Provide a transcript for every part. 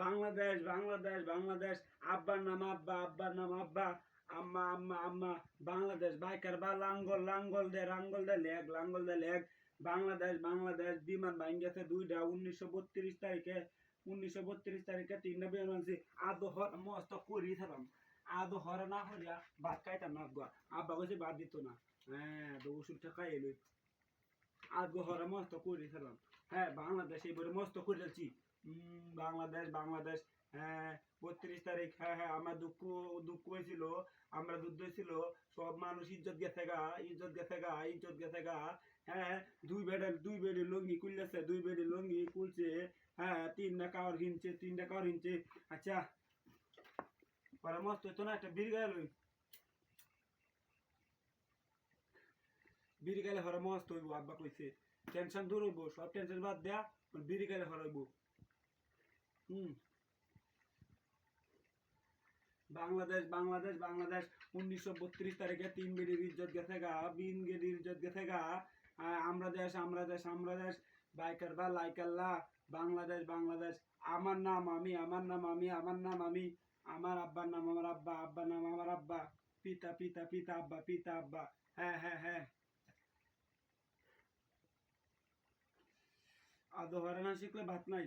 বাংলাদেশ বাংলাদেশ বাংলাদেশ আব্বার নাম আব্বা আব্বার নাম আব্বা আম্মা আম্মা আম্মা বাংলাদেশ বাইকার বা লাঙ্গল লাঙ্গল দে লাঙ্গল দে লেগ লাঙ্গল দে লেগ বাংলাদেশ বাংলাদেশ বিমান ভাঙ্গেছে দুইটা উনিশশো বত্রিশ তারিখে উনিশশো বত্রিশ তারিখে তিনটা বিমান আনছি আদো হর মস্ত করি থাকলাম আদো হর না হরিয়া ভাত খাইতাম না আব্বা। আব্বা কইছে ভাত দিত না। হ্যাঁ তো ওষুধটা খাই এলো আদো হর মস্ত করি থাকলাম হ্যাঁ বাংলাদেশ এবারে মস্ত করে উম, বাংলাদেশ বাংলাদেশ হ্যাঁ বত্রিশ তারিখ হ্যাঁ হ্যাঁ আমার দুঃখ দুঃখ হয়েছিল, আমরা যুদ্ধ হয়েছিল, সব মানুষ ইজ্জত গেছে গা, ইজ্জত গেছে গা, ইজ্জত গেছে গা হ্যাঁ দুই বেডের দুই বেডের লঙ্গি খুললেছে দুই বেডের লঙ্গি খুলছে হ্যাঁ তিনটা কাওয়ার কিনছে তিনটা কাওয়ার কিনছে আচ্ছা পরে হতো না, একটা বিড়ি গেল বিড়ি গেলে হরে মস্ত হইব, আব্বা কইছে টেনশন দূর হইব, সব টেনশন বাদ দেয়া বিড়ি গেলে হরে হইব। হুম। বাংলাদেশ বাংলাদেশ বাংলাদেশ উনিশশো বত্রিশ তারিখে তিন বেডির ইজ্জত গেছে গা বিন গেডির ইজ্জত গেছে গা। আহ, আমরা দেশ আমরা দেশ আমরা দেশ। বাইকার বা লাইকাল্লা বাংলাদেশ বাংলাদেশ। আমার নাম আমি আমার নাম আমি আমার নাম আমি। আমার আব্বার নাম আমার আব্বা আব্বার নাম আমার আব্বা। পিতা পিতা পিতা আব্বা পিতা আব্বা। হ্যাঁ হ্যাঁ হ্যাঁ। আদো হরে না শিখলে ভাত নাই।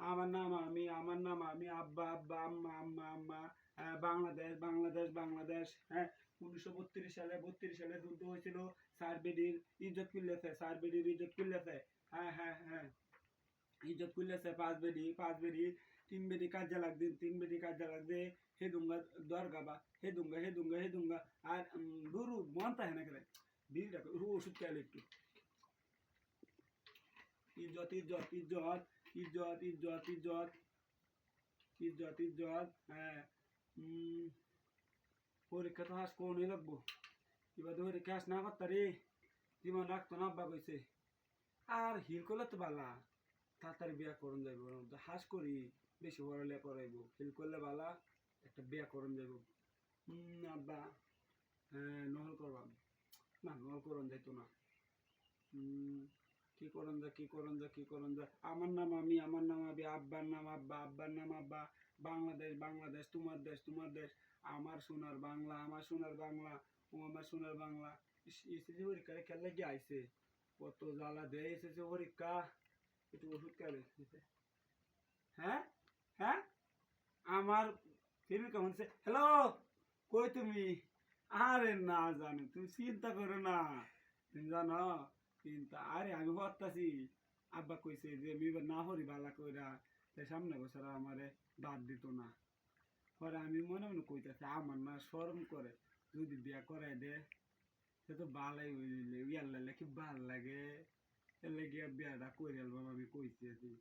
আমার নাম আমি আমার নাম আমি আব্বা আব্বা আম্মা আম্মা আম্মা হ্যাঁ, বাংলাদেশ বাংলাদেশ বাংলাদেশ হ্যাঁ। উনিশশো বত্রিশ সালে বত্রিশ সালে যুদ্ধ হয়েছিল সারবেডির ইজ্জত করলেছে সারবেডির ইজ্জত করলেছে হ্যাঁ হ্যাঁ হ্যাঁ। ইজ্জত করলেছে পাঁচ বেডি পাঁচ বেডি তিন বেডি কাজে লাগবে তিন বেডি কাজে লাগবে হে দুঙ্গা দরগা বা হে দুঙ্গা হে দুঙ্গা হে দুঙ্গা আর দুরু মন তাহে না করে বিড়িটা রু ওষুধ খেয়াল একটু। ইজ্জত ইজ্জত ইজ্জত ইজ্জত ইজ্জত ইজ্জত ইজ্জত ইজ্জত হ্যাঁ পরীক্ষা তো হাস কোনই লাগবো। এবার তো পরীক্ষা হাস না করতে রে, জীবন রাখতো না আব্বা কইছে। আর হিল করলে তো বালা, তাড়াতাড়ি বিয়া করুন যাইব। হাস করি, বেশি পড়ালে করাইব। হিল করলে বালা, একটা বিয়া করুন যাইব। আব্বা হ্যাঁ নহল করবাম। না, নহল করুন যাইতো না। কি করুন যা কি করুন যা কি করুন যা আমার নাম আমি, আমার নাম আবি, আব্বার নাম আব্বা, আব্বার নাম আব্বা। বাংলাদেশ বাংলাদেশ, তোমার দেশ তোমার দেশ। আমার সোনার বাংলা, আমার সোনার বাংলা, ও আমার সোনার বাংলা। এসেছে পরীক্ষারে খেললে কি আইছে। কত জ্বালা দেয় এসেছে পরীক্ষা। একটু ওষুধ খেলে হ্যাঁ? হ্যাঁ? আমার ফিল্ম কেমন হ্যালো, কই তুমি? আরে না জানো, তুমি চিন্তা করো না। তুমি জানো? চিন্তা আরে আমি হতাছি আব্বা কইছে যে আমি না হরি বালা কইরা তাই সামনে বছর আমারে বাদ দিত না। পরে আমি মনে মনে কইতাছি, আমার না শরম করে, যদি বিয়া করাই দে, সে তো ভালাই হইলে ইয়ার লাগলে কি ভালো লাগে? এর লাগে বিয়াটা করে আলবাম আমি কইছি আছি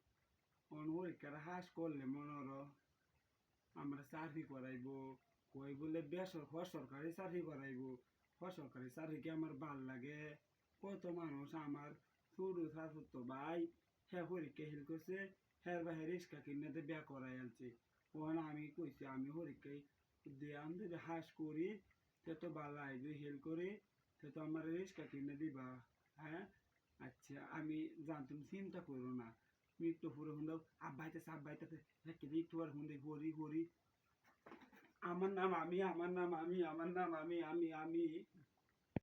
অন পরীক্ষার হাস করলে মনর আমরা চাকরি করাইব, কই বলে বেসর সরকারি চাকরি করাইব সরকারি চাকরি কি আমার ভালো লাগে? কত মানুষ আমার সরু শাশুত ভাই হ্যাঁ পরীক্ষা হিল করছে হ্যাঁ ভাই রিক্সা কিনে বিয়া করাই আনছে। ওখান আমি কইছি, আমি পরীক্ষায় দিয়ে আমি যদি হাস করি, সে তো ভালো আইবে হেল করি, সে তো আমার রিক্সা কিনে দিবা হ্যাঁ? আচ্ছা আমি জানতাম চিন্তা করো না। তুমি একটু ফুরে হুন্দাও আব্বাইতে, সাব্বাইতে একটু একটু আর হুন্দে হরি হরি। আমার নাম আমি, আমার নাম আমি, আমার নাম আমি আমি আমি।